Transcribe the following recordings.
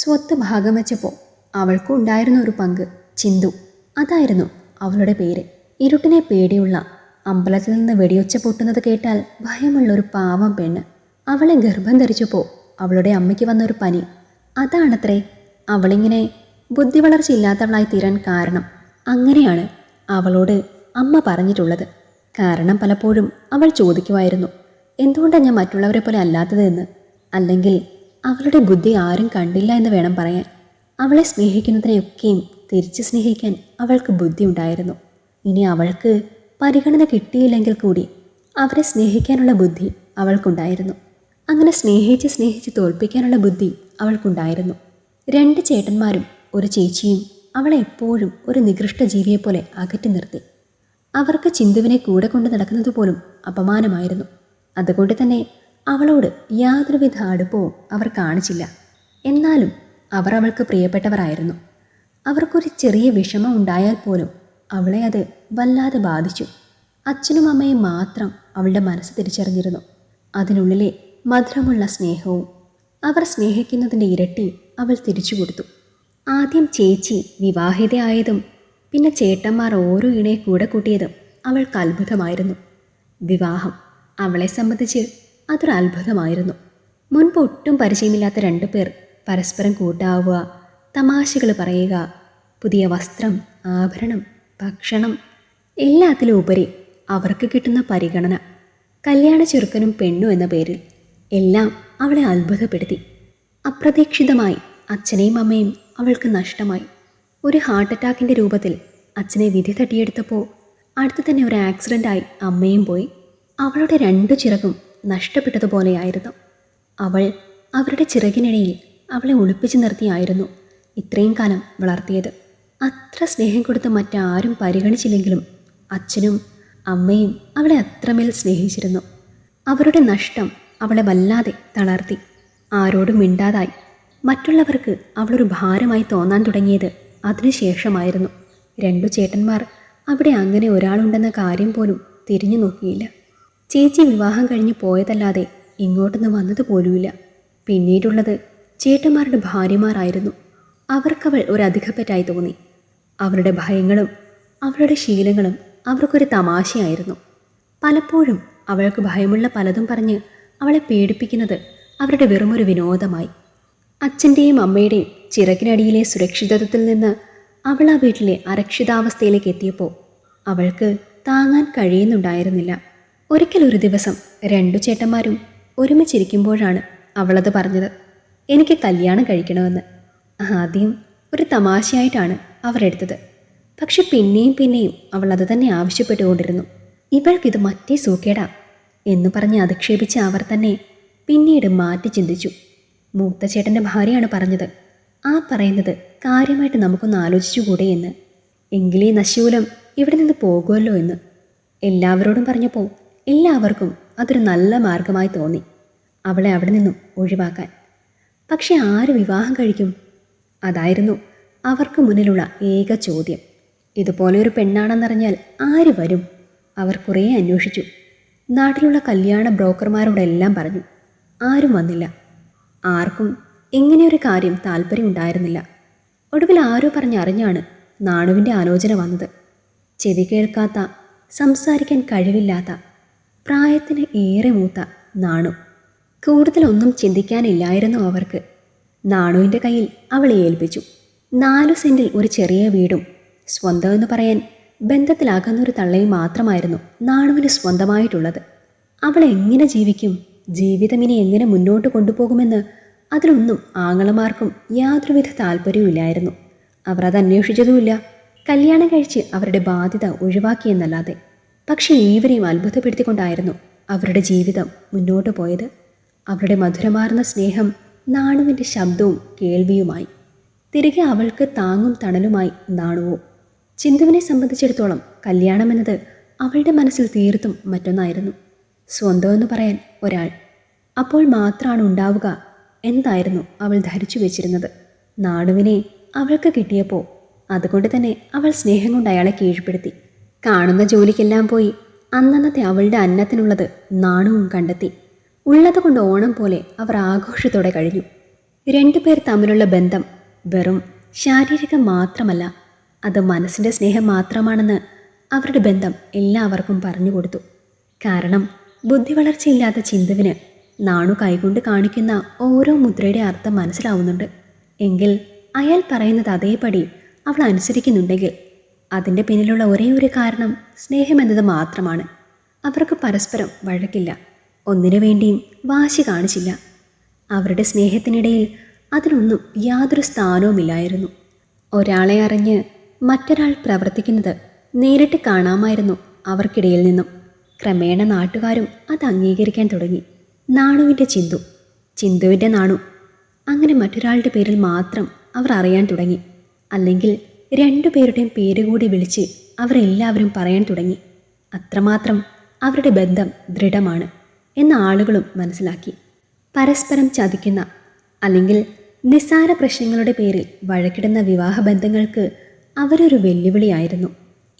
സ്വത്ത് ഭാഗം വെച്ചപ്പോൾ അവൾക്കും ഉണ്ടായിരുന്ന ഒരു പങ്ക് ചിന്തു. അതായിരുന്നു അവളുടെ പേര്. ഇരുട്ടിനെ പേടിയുള്ള അമ്പലത്തിൽ നിന്ന് വെടിയൊച്ച പൊട്ടുന്നത് കേട്ടാൽ ഭയമുള്ള ഒരു പാവം പെണ്ണ്. അവളെ ഗർഭം ധരിച്ചപ്പോൾ അവളുടെ അമ്മയ്ക്ക് വന്നൊരു പനി. അതാണത്രേ അവളിങ്ങനെ ബുദ്ധി വളർച്ചയില്ലാത്തവളായി തീരാൻ കാരണം. അങ്ങനെയാണ് അവളോട് അമ്മ പറഞ്ഞിട്ടുള്ളത്. കാരണം പലപ്പോഴും അവൾ ചോദിക്കുമായിരുന്നു. എന്തുകൊണ്ടാണ് ഞാൻ മറ്റുള്ളവരെ പോലെ അല്ലാത്തത് എന്ന്? അല്ലെങ്കിൽ അവളുടെ ബുദ്ധി ആരും കണ്ടില്ല എന്ന് വേണം പറയാൻ. അവളെ സ്നേഹിക്കുന്നതിനെയൊക്കെയും തിരിച്ച് സ്നേഹിക്കാൻ അവൾക്ക് ബുദ്ധി ഉണ്ടായിരുന്നു ഇനി അവൾക്ക് പരിഗണന കിട്ടിയില്ലെങ്കിൽ കൂടി അവരെ സ്നേഹിക്കാനുള്ള ബുദ്ധി അവൾക്കുണ്ടായിരുന്നു. അങ്ങനെ സ്നേഹിച്ച് സ്നേഹിച്ച് തോൽപ്പിക്കാനുള്ള ബുദ്ധി അവൾക്കുണ്ടായിരുന്നു. രണ്ട് ചേട്ടന്മാരും ഒരു ചേച്ചിയും അവളെ എപ്പോഴും ഒരു നികൃഷ്ട ജീവിയെപ്പോലെ അകറ്റി നിർത്തി. അവർക്ക് ചിന്തുവിനെ കൂടെ കൊണ്ട് നടക്കുന്നത് പോലും അപമാനമായിരുന്നു. അതുകൊണ്ട് തന്നെ അവളോട് യാതൊരുവിധ അടുപ്പവും അവർ കാണിച്ചില്ല. എന്നാലും അവർ അവൾക്ക് പ്രിയപ്പെട്ടവരായിരുന്നു. അവർക്കൊരു ചെറിയ വിഷമം ഉണ്ടായാൽ പോലും അവളെ അത് വല്ലാതെ ബാധിച്ചു. അച്ഛനും അമ്മയും മാത്രം അവളുടെ മനസ്സ് തിരിച്ചറിഞ്ഞിരുന്നു. അതിനുള്ളിലെ മധുരമുള്ള സ്നേഹവും അവർ സ്നേഹിക്കുന്നതിന്റെ ഇരട്ടി അവൾ തിരിച്ചു കൊടുത്തു. ആദ്യം ചേച്ചി വിവാഹിതയായതും പിന്നെ ചേട്ടന്മാർ ഓരോ ഇണയെ കൂടെ കൂട്ടിയതും അവൾക്ക് അത്ഭുതമായിരുന്നു. വിവാഹം അവളെ സംബന്ധിച്ച് അതൊരു അത്ഭുതമായിരുന്നു. മുൻപ് ഒട്ടും പരിചയമില്ലാത്ത രണ്ടു പേർ പരസ്പരം കൂട്ടാവുക തമാശകൾ പറയുക പുതിയ വസ്ത്രം ആഭരണം ഭക്ഷണം എല്ലാത്തിലും ഉപരി അവർക്ക് കിട്ടുന്ന പരിഗണന കല്യാണ ചെറുക്കനും പെണ്ണും എന്ന പേരിൽ എല്ലാം അവളെ അത്ഭുതപ്പെടുത്തി. അപ്രതീക്ഷിതമായി അച്ഛനെയും അമ്മയും അവൾക്ക് നഷ്ടമായി. ഒരു ഹാർട്ട് അറ്റാക്കിന്റെ രൂപത്തിൽ അച്ഛനെ വിധി തട്ടിയെടുത്തപ്പോൾ അടുത്ത് തന്നെ ഒരു ആക്സിഡന്റായി അമ്മയും പോയി. അവളുടെ രണ്ടു ചിറകും നഷ്ടപ്പെട്ടതുപോലെയായിരുന്നു. അവൾ അവരുടെ ചിറകിനിടയിൽ അവളെ ഒളിപ്പിച്ചു നിർത്തിയായിരുന്നു ഇത്രയും കാലം വളർത്തിയത്. അത്ര സ്നേഹം കൊടുത്ത് മറ്റാരും പരിഗണിച്ചില്ലെങ്കിലും അച്ഛനും അമ്മയും അവളെ അത്രമേൽ സ്നേഹിച്ചിരുന്നു. അവരുടെ നഷ്ടം അവളെ വല്ലാതെ തളർത്തി. ആരോടും മിണ്ടാതായി. മറ്റുള്ളവർക്ക് അവളൊരു ഭാരമായി തോന്നാൻ തുടങ്ങിയത് അതിനുശേഷമായിരുന്നു രണ്ടു ചേട്ടന്മാർ അവിടെ അങ്ങനെ ഒരാളുണ്ടെന്ന കാര്യം പോലും തിരിഞ്ഞു നോക്കിയില്ല. ചേച്ചി വിവാഹം കഴിഞ്ഞ് പോയതല്ലാതെ ഇങ്ങോട്ടൊന്ന് വന്നത് പോലുമില്ല. പിന്നീടുള്ളത് ചേട്ടന്മാരുടെ ഭാര്യമാരായിരുന്നു. അവർക്കവൾ ഒരു അധികപ്പറ്റായി തോന്നി. അവരുടെ ഭയങ്ങളും അവരുടെ ശീലങ്ങളും അവർക്കൊരു തമാശയായിരുന്നു. പലപ്പോഴും അവൾക്ക് ഭയമുള്ള പലതും പറഞ്ഞ് അവളെ പേടിപ്പിക്കുന്നത് അവരുടെ വെറുമൊരു വിനോദമായി. അച്ഛന്റെയും അമ്മയുടെയും ചിറകിനടിയിലെ സുരക്ഷിതത്വത്തിൽ നിന്ന് അവൾ ആ വീട്ടിലെ അരക്ഷിതാവസ്ഥയിലേക്ക് എത്തിയപ്പോൾ അവൾക്ക് താങ്ങാൻ കഴിയുന്നുണ്ടായിരുന്നില്ല. ഒരിക്കൽ ഒരു ദിവസം രണ്ടു ചേട്ടന്മാരും ഒരുമിച്ചിരിക്കുമ്പോഴാണ് അവളത് പറഞ്ഞത്. എനിക്ക് കല്യാണം കഴിക്കണമെന്ന്. ആദ്യം ഒരു തമാശയായിട്ടാണ് അവരെടുത്തത് പക്ഷെ പിന്നെയും പിന്നെയും അവൾ അത് തന്നെ ആവശ്യപ്പെട്ടുകൊണ്ടിരുന്നു. ഇവൾക്കിത് മറ്റേ സൂക്കേടാ എന്ന് പറഞ്ഞ് അധിക്ഷേപിച്ച അവർ തന്നെ പിന്നീട് മാറ്റി ചിന്തിച്ചു. മൂത്ത ചേട്ടന്റെ ഭാര്യയാണ് പറഞ്ഞത്. ആ പറയുന്നത് കാര്യമായിട്ട് നമുക്കൊന്ന് ആലോചിച്ചുകൂടെ എന്ന്. എങ്കിലേ നശൂലം ഇവിടെ നിന്ന് പോകുമല്ലോ എന്ന്. എല്ലാവരോടും പറഞ്ഞപ്പോൾ എല്ലാവർക്കും അതൊരു നല്ല മാർഗമായി തോന്നി അവളെ അവിടെ നിന്നും ഒഴിവാക്കാൻ. പക്ഷെ ആര് വിവാഹം കഴിക്കും? അതായിരുന്നു അവർക്ക് മുന്നിലുള്ള ഏക ചോദ്യം. ഇതുപോലെ ഒരു പെണ്ണാണെന്നറിഞ്ഞാൽ ആര് വരും? അവർ കുറേ അന്വേഷിച്ചു. നാട്ടിലുള്ള കല്യാണ ബ്രോക്കർമാരോടെല്ലാം പറഞ്ഞു ആരും വന്നില്ല. ആർക്കും ഇങ്ങനെയൊരു കാര്യം താല്പര്യം ഉണ്ടായിരുന്നില്ല. ഒടുവിൽ ആരോ പറഞ്ഞറിഞ്ഞാണ് നാണുവിന്റെ ആലോചന വന്നത്. ചെവി കേൾക്കാത്ത സംസാരിക്കാൻ കഴിവില്ലാത്ത പ്രായത്തിന് ഏറെ മൂത്ത നാണു. കൂടുതലൊന്നും ചിന്തിക്കാനില്ലായിരുന്നു അവർക്ക്. നാണുവിന്റെ കയ്യിൽ അവളെ ഏൽപ്പിച്ചു. നാലു സെന്റിൽ ഒരു ചെറിയ വീടും സ്വന്തം എന്ന് പറയാൻ ബന്ധത്തിലാകുന്നൊരു തള്ളയും മാത്രമായിരുന്നു നാണുവിന് സ്വന്തമായിട്ടുള്ളത്. അവൾ എങ്ങനെ ജീവിക്കും ജീവിതം ഇനി എങ്ങനെ മുന്നോട്ട് കൊണ്ടുപോകുമെന്ന് അതിലൊന്നും ആങ്ങളമാർക്കും യാതൊരുവിധ താല്പര്യവുമില്ലായിരുന്നു അവർ അത് അന്വേഷിച്ചതുമില്ല. കല്യാണം കഴിച്ച് അവരുടെ ബാധ്യത ഒഴിവാക്കിയെന്നല്ലാതെ. പക്ഷേ ഏവരെയും അത്ഭുതപ്പെടുത്തിക്കൊണ്ടായിരുന്നു അവരുടെ ജീവിതം മുന്നോട്ട് പോയത്. അവരുടെ മധുരമാർന്ന സ്നേഹം നാണുവിന്റെ ശബ്ദവും കേൾവിയുമായി തിരികെ അവൾക്ക് താങ്ങും തണലുമായി നാണുവോ. ചിന്തുവിനെ സംബന്ധിച്ചിടത്തോളം കല്യാണമെന്നത് അവളുടെ മനസ്സിൽ തീർത്തും മറ്റൊന്നായിരുന്നു. സ്വന്തമെന്ന് പറയാൻ ഒരാൾ അപ്പോൾ മാത്രമാണ് ഉണ്ടാവുക എന്തായിരുന്നു അവൾ ധരിച്ചു വെച്ചിരുന്നത്. നാണുവിനെ അവൾക്ക് കിട്ടിയപ്പോൾ അതുകൊണ്ട് തന്നെ അവൾ സ്നേഹം കൊണ്ട് അയാളെ കീഴ്പ്പെടുത്തി. കാണുന്ന ജോലിക്കെല്ലാം പോയി അന്നന്നത്തെ അവളുടെ അന്നത്തിനുള്ളത് നാണവും കണ്ടെത്തി. ഉള്ളത് കൊണ്ട് ഓണം പോലെ അവർ ആഘോഷത്തോടെ കഴിഞ്ഞു. രണ്ടുപേർ തമ്മിലുള്ള ബന്ധം വെറും ശാരീരികം മാത്രമല്ല അത് മനസ്സിന്റെ സ്നേഹം മാത്രമാണെന്ന് അവരുടെ ബന്ധം എല്ലാവർക്കും പറഞ്ഞു കൊടുത്തു. കാരണം ബുദ്ധി വളർച്ചയില്ലാത്ത ചിന്തുവിന് നാണു കൈകൊണ്ട് കാണിക്കുന്ന ഓരോ മുദ്രയുടെ അർത്ഥം മനസ്സിലാവുന്നുണ്ട്. എങ്കിൽ അയാൾ പറയുന്നത് അതേപടി അവൾ അനുസരിക്കുന്നുണ്ടെങ്കിൽ അതിന്റെ പിന്നിലുള്ള ഒരേ ഒരു കാരണം സ്നേഹമെന്നത് മാത്രമാണ്. അവർക്ക് പരസ്പരം വഴക്കില്ല. ഒന്നിനു വേണ്ടിയും വാശി കാണിച്ചില്ല. അവരുടെ സ്നേഹത്തിനിടയിൽ അതിനൊന്നും യാതൊരു സ്ഥാനവുമില്ലായിരുന്നു. ഒരാളെ അറിഞ്ഞ് മറ്റൊരാൾ പ്രവർത്തിക്കുന്നത് നേരിട്ട് കാണാമായിരുന്നു അവർക്കിടയിൽ നിന്നും. ക്രമേണ നാട്ടുകാരും അത് അംഗീകരിക്കാൻ തുടങ്ങി. നാണുവിന്റെ ചിന്തു ചിന്തുവിന്റെ നാണു. അങ്ങനെ മറ്റൊരാളുടെ പേരിൽ മാത്രം അവർ അറിയാൻ തുടങ്ങി. അല്ലെങ്കിൽ രണ്ടുപേരുടെയും പേര് കൂടി വിളിച്ച് അവരെല്ലാവരും പറയാൻ തുടങ്ങി. അത്രമാത്രം അവരുടെ ബന്ധം ദൃഢമാണ് എന്ന ആളുകളും മനസ്സിലാക്കി. പരസ്പരം ചതിക്കുന്ന അല്ലെങ്കിൽ നിസ്സാര പ്രശ്നങ്ങളുടെ പേരിൽ വഴക്കിടുന്ന വിവാഹ ബന്ധങ്ങൾക്ക് അവരൊരു വെല്ലുവിളിയായിരുന്നു.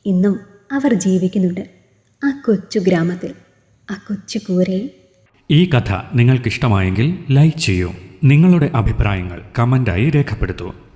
ഇന്നും അവർ ജീവിക്കുന്നുണ്ട്. ആ കൊച്ചു ഗ്രാമത്തിൽ ആ കൊച്ചു കൂരയിൽ. ഈ കഥ നിങ്ങൾക്കിഷ്ടമായെങ്കിൽ ലൈക്ക് ചെയ്യൂ. നിങ്ങളുടെ അഭിപ്രായങ്ങൾ കമന്റായി രേഖപ്പെടുത്തൂ.